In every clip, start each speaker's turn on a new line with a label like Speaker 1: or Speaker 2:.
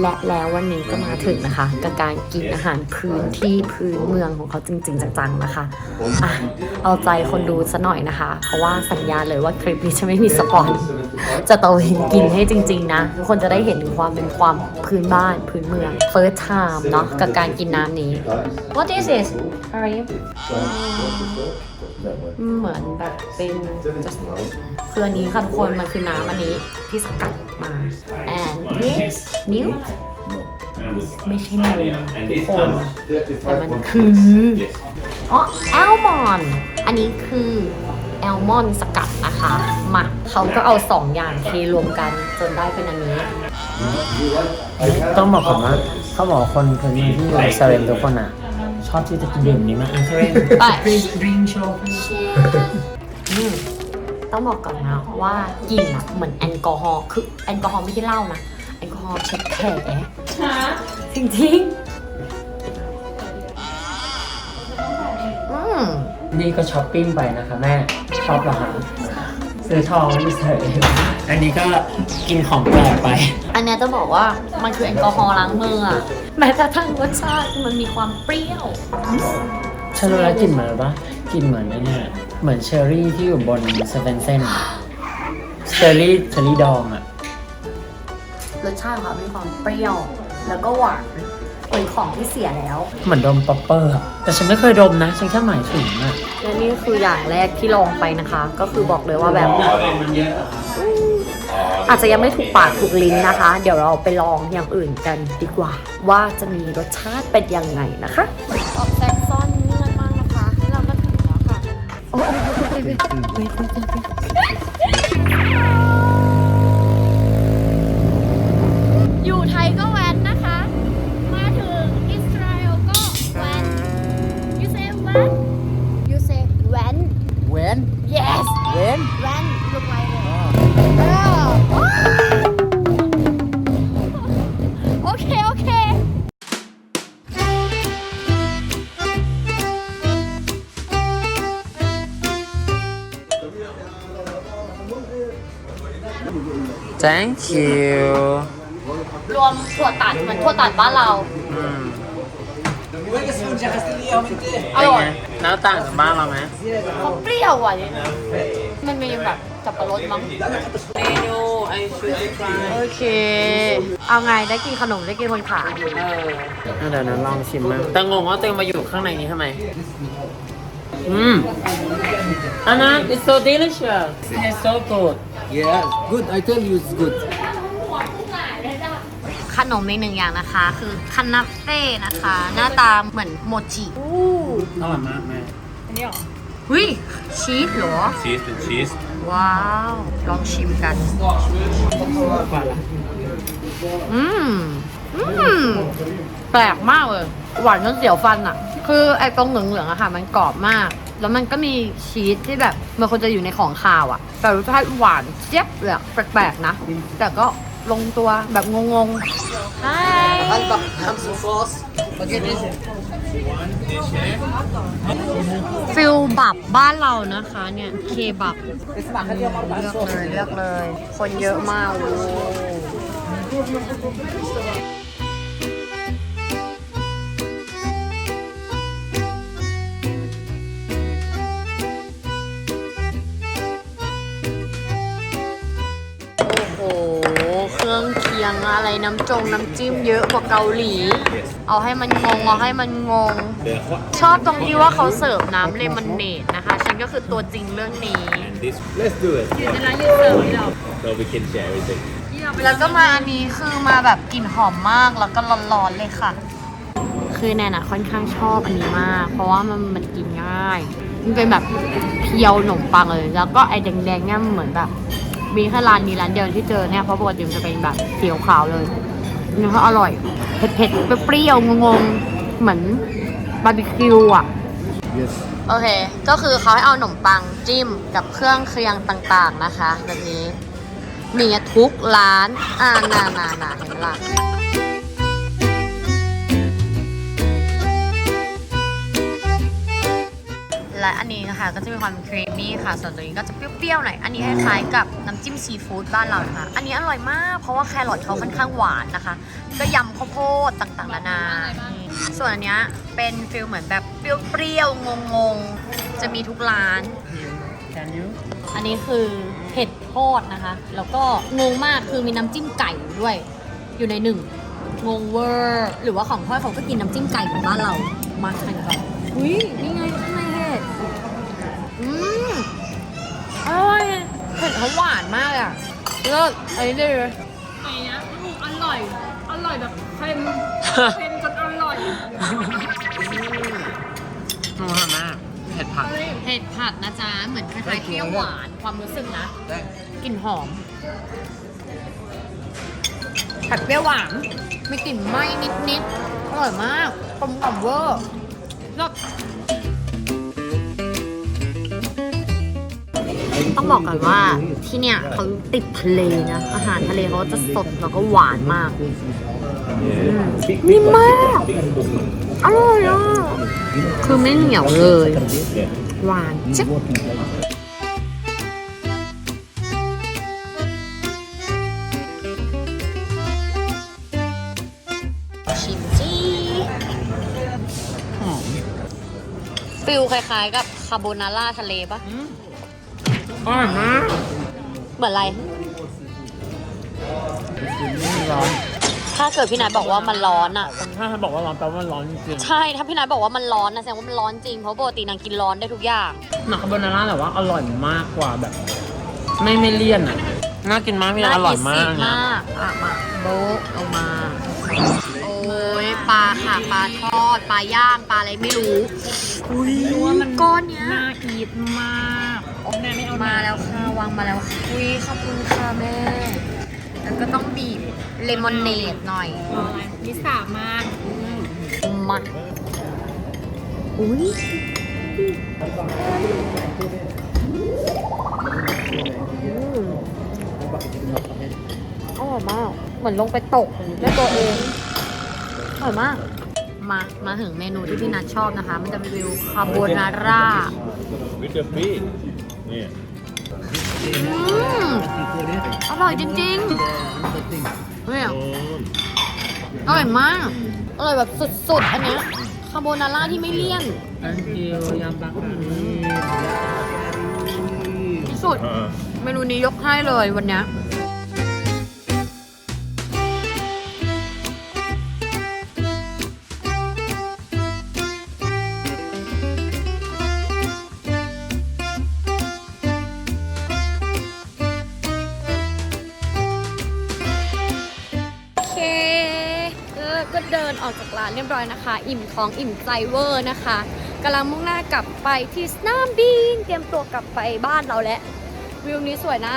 Speaker 1: และแล้ววันนี้ก็มาถึงนะคะ กับการกินอาหารพื้นที่พื้นเมืองของเขาจริง ๆ จังๆนะคะอะเอาใจคนดูซะหน่อยนะคะ เพราะว่าสัญญาเลยว่าคลิปนี้จะไม่มีสปอนจะตะเวนกินให้จริง ๆ นะ ทุกคนจะได้เห็นถึงความเป็นความพื้นบ้านพื้นเมือง first time เนาะกับการกินน้ำนี้ What is this How are you เหมือนแบบเป็นคืออันนี้ค่ะทุกคนมันคือน้ำอันนี้ที่สกัดมา this milk ไม่ใช่นมทุกคนแต่มันคืออ๋อแอลมอนด์อันนี้คือแอลมอนด์สกัดนะคะมาเขาก็เอาสองอย่างเทรวมกันจนได้เป็นอันนี้
Speaker 2: ต้องบอกก่อนว่าเขาบอกว่าคนพื้นเมืองที่อยู่เซเว่นทุกคนอะ ชอบที่จะดื่มนี้มากเซเว่น
Speaker 1: ไป
Speaker 2: drink show
Speaker 1: อืมต้องบอกก่อนนะว่ากลิ่นอะเหมือนแอลกอฮอล์คือแอลกอฮอล์ไม่ใช่เหล้านะแอ ลกอฮอล์เช็ดแผลจริงๆอืม
Speaker 2: นี่ก็ช้อปปิ้งไปนะคะแม่ชอบเหรอคะซื้อทองไม่ใส่อันนี้ก็กินของแปลกไป
Speaker 1: อันเนี้ยจะบอกว่ามันคือแอลกอฮอล์ล้างมืออะแม้กระทั่งรสชาติมันมีความเปรี้ยว
Speaker 2: ฉันรู้แล้วกลิ่นเหมือนอะไรปะกลิ่นเหมือนไอ้เนี่ยเหมือนเชอร์รี่ที่อยู่บนเซเว่นเซนเชอร์รี่เชอร์รี่ดองอะ
Speaker 1: รสชาติของเขามีความเปรี้ยว แล้วก็หวานเป็นของที่เสียแล้ว
Speaker 2: เหมือนดมป๊อปเปอร์อะแต่ฉันไม่เคยดมนะ ฉันแค่หมายถึงอะ
Speaker 1: และนี่คืออย่างแรกที่ลองไปนะคะ ก็คือบอกเลยว่าแบบ อาจจะยังไม่ถูกปากถูกลิ้นนะคะ เดี๋ยวเราไปลองอย่างอื่นกันดีกว่า ว่าจะมีรสชาติเป็นยังไงนะคะออกแซกซ่อนเงื่อนมากนะคะที่เราก็ถึงแล้วค่ะโอ้ย อยู่ไทยก็แวนนะคะ มาถึงอิสราเอลก็แวน you say แวน you say แวน
Speaker 2: When
Speaker 1: yes
Speaker 2: When
Speaker 1: แวนลูกไว้เลยเออโอเค โอเค
Speaker 2: Thank you
Speaker 1: รวมถั่วตัดเหมือนถั่วตัดบ้านเรา
Speaker 2: อืม
Speaker 1: อ
Speaker 2: เป็น
Speaker 1: ร่อ
Speaker 2: ไง
Speaker 1: ย
Speaker 2: น้าต่างจากบ้านเราไหม
Speaker 1: เขาเปรี้ยวอะเนี่ยมันมีแบบสับปะรดมั้ง
Speaker 2: เมนูไอชูฟราย
Speaker 1: โอเค เอาไงได้กินขนมได้กินคนขาย
Speaker 2: เออเดี๋ยวนะลองชิมมั้งแต่งงว่าตัวเองมาอยู่ข้างในนี้ทำไม อืมอันนั้น it's so delicious it's so good
Speaker 3: Yeah, good. I tell you, it's good.
Speaker 1: ขนมอีกหนึ่งอย่างนะคะ คือคานาเฟ่นะคะ หน้าตาเหมือนโมจิอู้
Speaker 2: อร่อยมากแม่
Speaker 1: หุยชีสเหรอ
Speaker 4: ชีสเป็นชีส
Speaker 1: ว้าว ลองชิมกันอืม อืม แปลกมากเลย หวานจนเสียวฟันอะคือไอ้ตรงเหลืองๆอะค่ะ มันกรอบมาก แล้วมันก็มีชีสที่แบบมันควรจะอยู่ในของคาวอะแต่รสชาติหวานเจี๊ยบเลยอะแปลกๆนะ แต่ก็ ลงตัวแบบงงๆใช่ฟิลบับบ้านเรานะคะเนี่ย เคบับเลือกเลยเลือกเลย คนเยอะมากโอ้ ยงอะไรน้ำจงน้ำจิ้มเยอะกว่าเกาหลี เอาให้มันงงเอาให้มันงง ชอบตรงที่ว่าเขาเสิร์ฟน้ำเลมอนเนดนะคะ ฉันก็คือตัวจริงเรื่องนี้
Speaker 4: and this let's do it
Speaker 1: เวลายืนเสิร์ฟเรา
Speaker 4: so we can share everything
Speaker 1: แล้วก็มาอันนี้คือมาแบบกลิ่นหอมมากแล้วก็ร้อนๆเลยค่ะ คือแนนอะค่อนข้างชอบอันนี้มาก เพราะว่ามันมันกินง่าย มันเป็นแบบเพียวขนมปังเลย แล้วก็ไอ้แดงๆเนี่ยมันเหมือนแบบ มีแค่ร้านนี้ร้านเดียวที่เจอเนี่ยเพราะปกติมันจะเป็นแบบเขียวขาวเลยนี่ก็อร่อยเผ็ดๆเปรี้ยวๆงงๆเหมือนบาร์บีคิวอะ
Speaker 3: Yes.
Speaker 1: โอเค ก็คือเขาให้เอาขนมปังจิ้มกับเครื่องเคียงต่างๆนะคะ แบบนี้มีทุกร้านอ่านานานาเห็นไหมล่ะ แและอันนี้นะคะก็จะมีความครีมมี่ค่ะ ส่วนตัวนี้ก็จะเปรี้ยวๆหน่อย อันนี้คล้ายๆกับน้ำจิ้มซีฟู้ดบ้านเรานะคะ อันนี้อร่อยมากเพราะว่าแครอทเขาค่อนข้างหวานนะคะ ก็ยำข้าวโพดต่างๆนานา ส่วนอันเนี้ยเป็นฟิลเหมือนแบบเปรี้ยวๆงงๆ จะมีทุกร้าน
Speaker 2: Can you
Speaker 1: อันนี้คือเห็ดทอดนะคะ แล้วก็งงมากคือมีน้ำจิ้มไก่อยู่ด้วย อยู่ในหนึ่งงงเวอร์ หรือว่าของทอดเขาก็กินน้ำจิ้มไก่ของบ้านเรา มาแข่งกันอุ้ยนี่ไงข้างในเห็ด อืมอร่อย เห็ดเขาหวานมากอะเลิศอันนี้เลย
Speaker 5: ไงนะอืมอร่อย อร่อยแบบเค็มเค็มจนอร่อย
Speaker 2: อร่อยมากเผ็ดผัด
Speaker 1: เห็ดผัดนะจ๊ะ เหมือนคล้ายๆเปรี้ยวหวาน ความรู้สึกนะกลิ่นหอม ผัดเปรี้ยวหวานมีกลิ่นไหม้นิดๆ อร่อยมากกลมกล่อมเวอร์รส ต้องบอกก่อนว่าที่เนี่ยเขาติดทะเลนะ อาหารทะเลเขาจะสดแล้วก็หวานมากนิ่มมาก อร่อยอะ คือไม่เหนียวเลย หวานจิ๊บชิมจีฟิลคล้ายๆกับคาโบนาร่าทะเลปะ
Speaker 2: อร่อยมาก
Speaker 1: เหมือนอะไร
Speaker 2: ร้อน
Speaker 1: ถ้าเกิดพี่นัทบอกว่ามันร้อนอะ
Speaker 2: ถ้าเขาบอกว่าร้อนแปลว่ามันร้อนจริง
Speaker 1: ใช่ ถ้าพี่นัทบอกว่ามันร้อนนะแสดงว่ามันร้อนจริง เพราะปกตินางกินร้อนได้ทุกอย่าง
Speaker 2: ๆหนักคาโบนาร่าแต่ว่าอร่อยมากกว่าแบบ ไม่ไม่เลี่ยนอะ น่ากินมากพี่นัทอร่อยมาก
Speaker 1: น่
Speaker 2: นะ
Speaker 1: มากอะมาโบ๊ะเอามา โอ้ยปลาค่ะปลาทอด ปลาย่าง ปลาอะไรไม่รู้ อุ้ยก้อนเนี้ย
Speaker 5: น่าอีทมากโอ้แม่ไม่เอา
Speaker 1: มา
Speaker 5: มา
Speaker 1: แล้วค่ะวางมาแล้วค่ะอุ้ยขอบคุณค่ะแม่ แล้วก็ต้องบีบเลมอนเนดหน่อย
Speaker 5: นิสามาก
Speaker 1: มาอุ้ยอืมอร่อยมาก เหมือนลงไปตกด้วยตัวเองอร่อยมาก มา มาถึงเมนูที่พี่นัทชอบนะคะ มันจะเป็นวิวคาโบนาร่า
Speaker 4: With the feet. Yeah.
Speaker 1: อืมอร่อยจริงๆเนี่ยอร่อยมากอร่อยแบบสุดๆ อันเนี้ยคาโบนาร่าที่ไม่เลี่ยน
Speaker 2: อันเดียวยำปลากระ
Speaker 1: ที่สุด
Speaker 4: Uh-uh.
Speaker 1: เมนูนี้ยกให้เลยวันเนี้ย ออกจากร้านเรียบร้อยนะคะ อิ่มท้องอิ่มใจเวอร์นะคะกำลังมุ่งหน้ากลับไปที่สนามบินเตรียมตัวกลับไปบ้านเราแล้ววิวนี้สวยนะ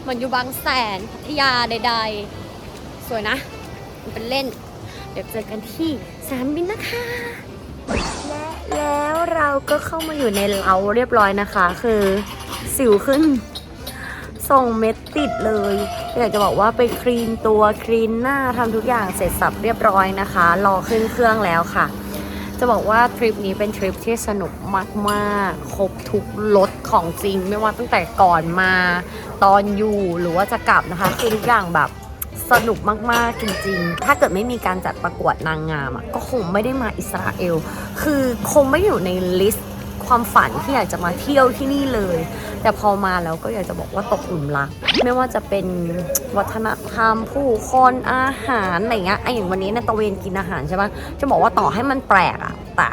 Speaker 1: เหมือนอยู่บางแสนพัทยาใด ๆ สวยนะมันเป็นเล่น เดี๋ยวเจอกันที่สนามบินนะคะและแล้วเราก็เข้ามาอยู่ในเล้าเรียบร้อยนะคะ คือสิวขึ้น ส่งเม็ดติดเลยอยากจะบอกว่าไปคลีนตัวคลีนหน้าทำทุกอย่างเสร็จสับเรียบร้อยนะคะ รอขึ้นเครื่องแล้วค่ะ จะบอกว่าทริปนี้เป็นทริปที่สนุกมากๆ ครบทุกรสของจริง ไม่ว่าตั้งแต่ก่อนมา ตอนอยู่หรือว่าจะกลับนะคะคือทุกอย่างแบบสนุกมาก ๆ จริง ๆ ถ้าเกิดไม่มีการจัดประกวดนางงามอะก็คงไม่ได้มาอิสราเอล คือคงไม่อยู่ในลิสต์ ความฝันที่อยากจะมาเที่ยวที่นี่เลย แต่พอมาแล้วก็อยากจะบอกว่าตกหลุมรัก ไม่ว่าจะเป็นวัฒนธรรมผู้คนอาหารอะไรเงี้ยไออย่างวันนี้ในตะเวนกินอาหารใช่ปะจะบอกว่าต่อให้มันแปลกอะแต่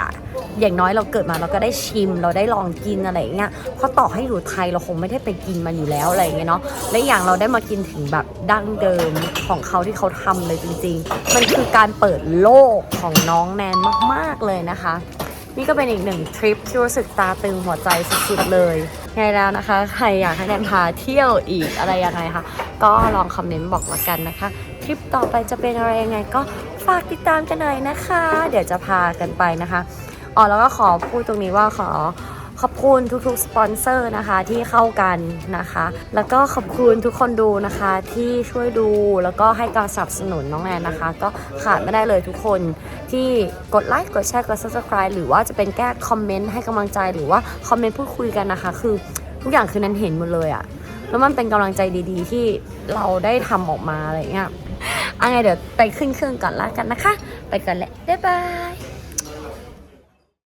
Speaker 1: อย่างน้อยเราเกิดมาเราก็ได้ชิมเราได้ลองกินอะไรเงี้ยเพราะต่อให้อยู่ไทยเราคงไม่ได้ไปกินมันอยู่แล้วอะไรเงี้ยเนาะและอย่างเราได้มากินถึงแบบดั้งเดิมของเขาที่เขาทำเลยจริง ๆ มันคือการเปิดโลกของน้องแนนมาก ๆเลยนะคะ นี่ก็เป็นอีกหนึ่งทริปที่รู้สึกตาตึงหัวใจสุดๆเลยไงแล้วนะคะ ใครอยากให้แนนพาเที่ยวอีกอะไรยังไงคะก็ลองคอมเมนต์บอกละกันนะคะ ทริปต่อไปจะเป็นอะไรยังไง ก็ฝากติดตามกันหน่อยนะคะ เดี๋ยวจะพากันไปนะคะอ๋อแล้วก็ขอพูดตรงนี้ว่าขอ ขอบคุณทุกๆสปอนเซอร์นะคะที่เข้ากันนะคะ แล้วก็ขอบคุณทุกคนดูนะคะที่ช่วยดูแล้วก็ให้การสนับสนุนน้องแนนนะคะ ก็ขาดไม่ได้เลยทุกคนที่กดไลค์กดแชร์กด subscribe หรือว่าจะเป็นแก้คอมเมนต์ให้กำลังใจหรือว่าคอมเมนต์พูดคุยกันนะคะ คือทุกอย่างคือนันเห็นหมดเลยอะแล้วมันเป็นกำลังใจดีๆ ที่เราได้ทำออกมาอะไรเงี้ยอาไงเดี๋ยวไปขึ้นเครื่องก่อนล้วกันนะคะ ไปก่อนแหละบ๊ายบาย